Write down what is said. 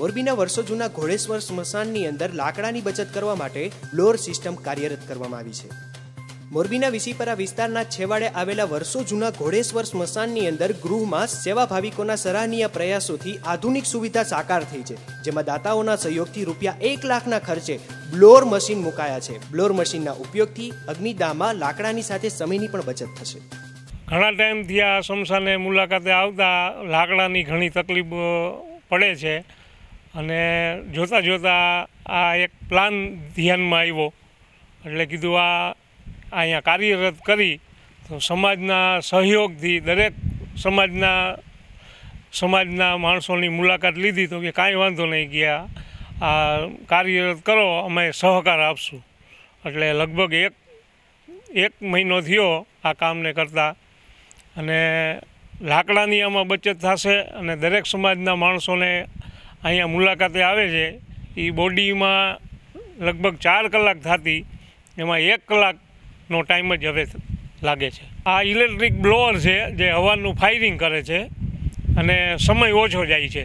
મોરબીના વર્ષો જૂના ઘોડેશ્વર સ્મશાનની અંદર લાકડાની બચત કરવા માટે બ્લોર સિસ્ટમ કાર્યરત કરવામાં આવી છે. મોરબીના વિસીપરા વિસ્તારના છેવાડે આવેલા વર્ષો જૂના ઘોડેશ્વર સ્મશાનની અંદર ગૃહમાં સેવા ભાવિકોના સરાહનીય પ્રયાસોથી આધુનિક સુવિધા સાકાર થઈ છે, જેમાં દાતાઓના સહયોગથી રૂપિયા એક લાખના ખર્ચે બ્લોર મશીન મુકાયા છે. બ્લોર મશીનના ઉપયોગથી અગ્નિદાહમાં લાકડાની સાથે સમયની પણ બચત થશે. ઘણા ટાઈમથી આ શમશાને મુલાકાતે આવતા લાકડાની ઘણી તકલીફ પડે છે. અને જોતાં જોતાં આ એક પ્લાન ધ્યાનમાં આવ્યો. એટલે કીધું આ અહીંયા કાર્યરત કરી તો સમાજના સહયોગથી દરેક સમાજના સમાજના માણસોની મુલાકાત લીધી તો કે કાંઈ વાંધો નહીં ગયા. આ કાર્યરત કરો, અમે સહકાર આપશું. એટલે લગભગ એક એક મહિનો થયો આ કામને કરતાં. અને લાકડાની આમાં બચત થશે અને દરેક સમાજના માણસોને અહીંયા મુલાકાતે આવે છે, એ બોડીમાં લગભગ ચાર કલાક થતી, એમાં એક કલાકનો ટાઈમ જ હવે લાગે છે. આ ઇલેક્ટ્રિક બ્લોઅર છે, જે હવાનું ફાયરિંગ કરે છે, અને સમય ઓછો જાય છે.